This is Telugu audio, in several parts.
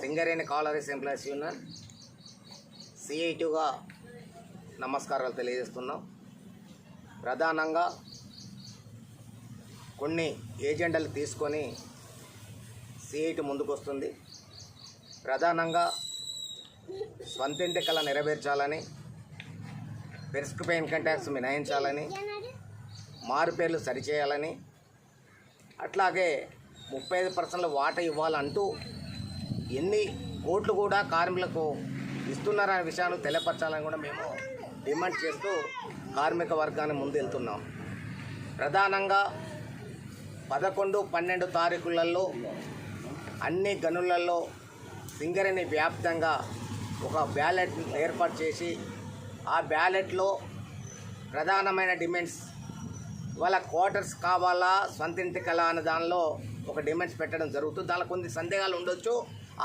సింగరేణి కాలరీస్ ఎంప్లాయీస్ యూనియన్ సిఐటిగా నమస్కారాలు తెలియజేస్తున్నాం. ప్రధానంగా కొన్ని ఏజెండాలు తీసుకొని సిఐటి ముందుకు వస్తుంది ప్రధానంగా స్వంతింటి కళ నెరవేర్చాలని పెర్స్క్రిపై ఇన్కమ్ ట్యాక్స్ మినహాయించాలని మారుపేర్లు సరిచేయాలని అట్లాగే ముప్పై ఐదు పర్సెంట్ల వాటా ఇవ్వాలంటూ ఎన్ని కోట్లు కూడా కార్మికులకు ఇస్తున్నారనే విషయాన్ని తెలియపరచాలని కూడా మేము డిమాండ్ చేస్తూ కార్మిక వర్గాన్ని ముందెళ్తున్నాం. ప్రధానంగా పదకొండు పన్నెండు తారీఖులలో అన్ని గనులలో సింగరేణి వ్యాప్తంగా ఒక బ్యాలెట్ ఏర్పాటు చేసి ఆ బ్యాలెట్లో ప్రధానమైన డిమాండ్స్ వాళ్ళ క్వార్టర్స్ కావాలా సొంతింటి కళ అనే దానిలో ఒక డిమాండ్స్ పెట్టడం జరుగుతుంది. దానిలో కొన్ని సందేహాలు ఉండొచ్చు.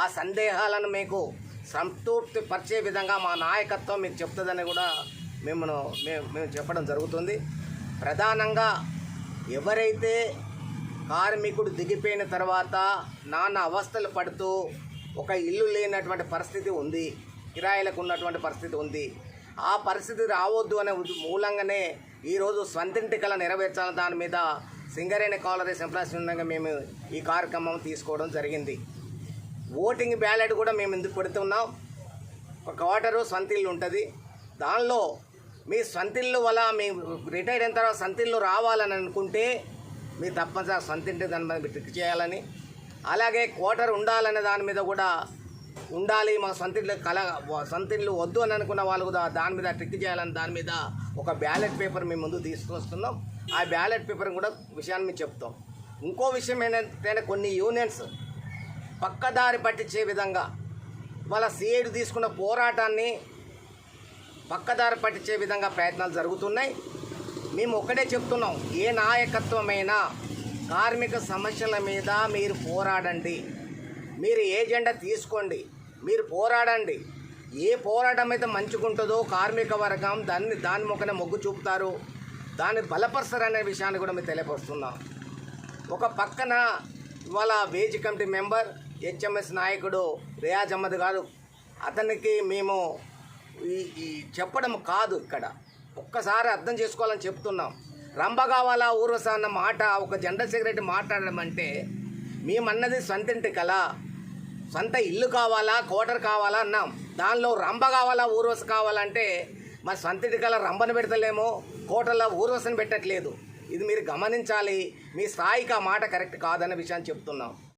ఆ సందేహాలను మీకు సంతృప్తి పరిచే విధంగా మా నాయకత్వం మీకు చెప్తుందని కూడా మిమ్మను మేము మేము చెప్పడం జరుగుతుంది. ప్రధానంగా ఎవరైతే కార్మికుడు దిగిపోయిన తర్వాత నాన్న అవస్థలు పడుతూ ఒక ఇల్లు లేనటువంటి పరిస్థితి ఉంది కిరాయిలకు ఉన్నటువంటి పరిస్థితి ఉంది ఆ పరిస్థితి రావద్దు అనే మూలంగానే ఈరోజు స్వంతింటి కళ నెరవేర్చాలని దాని మీద సింగరేణి కాలరీస్ ఎంప్లాయీస్ ఉండగా మేము ఈ కార్యక్రమం తీసుకోవడం జరిగింది. ఓటింగ్ బ్యాలెట్ కూడా మేము ఎందుకు పెడుతున్నాం? ఒక క్వార్టరు సొంతిల్లు ఉంటుంది. దానిలో మీ సొంతిల్లు వల్ల మీ రిటైర్ అయిన తర్వాత సొంతిల్లు రావాలని అనుకుంటే మీ తప్పనిసరి సొంతింటి దాని మీద ట్రిక్ చేయాలని. అలాగే క్వార్టర్ ఉండాలనే దాని మీద కూడా ఉండాలి. మా సొంత కల సొంత వద్దు అని అనుకున్న వాళ్ళు కూడా దాని మీద ట్రిక్ చేయాలని దాని మీద ఒక బ్యాలెట్ పేపర్ మేము ముందు తీసుకొస్తున్నాం. ఆ బ్యాలెట్ పేపర్ కూడా విషయాన్ని మేము చెప్తాం. ఇంకో విషయం ఏంటంటే కొన్ని యూనియన్స్ పక్కదారి పట్టించే విధంగా వాళ్ళ సిఐడి తీసుకున్న పోరాటాన్ని పక్కదారి పట్టించే విధంగా ప్రయత్నాలు జరుగుతున్నాయి. మేము ఒకటే చెప్తున్నాం ఏ నాయకత్వమైనా కార్మిక సమస్యల మీద మీరు పోరాడండి. మీరు ఏజెండా తీసుకోండి మీరు పోరాడండి. ఏ పోరాటం అయితే మంచుకుంటుందో కార్మిక వర్గం దాన్ని దాని మొక్కనే మొగ్గు చూపుతారు. దాన్ని బలపరుస్తారనే విషయాన్ని కూడా మేము తెలియపరుస్తున్నాం. ఒక పక్కన వాళ్ళ వేజ్ కమిటీ మెంబర్ హెచ్ఎంఎస్ నాయకుడు రియాజ్ అహ్మద్ గారు అతనికి మేము ఈ చెప్పడం కాదు ఇక్కడ. ఒక్కసారి అర్థం చేసుకోవాలని చెప్తున్నాం. రంభగావాల ఊర్వశ అన్న మాట ఒక జనరల్ సెక్రటరీ మాట్లాడడం అంటే మేమన్నది సొంతింటి కళ. సొంత ఇల్లు కావాలా కోటర్ కావాలా అన్నాం. దానిలో రంభ కావాలా ఊర్వశ కావాలంటే మరి సొంతింటి కళ రంభను పెడతలేమో కోటలో ఊర్వశని పెట్టట్లేదు. ఇది మీరు గమనించాలి. మీ స్థాయికి ఆ మాట కరెక్ట్ కాదన్న విషయాన్ని చెప్తున్నాం.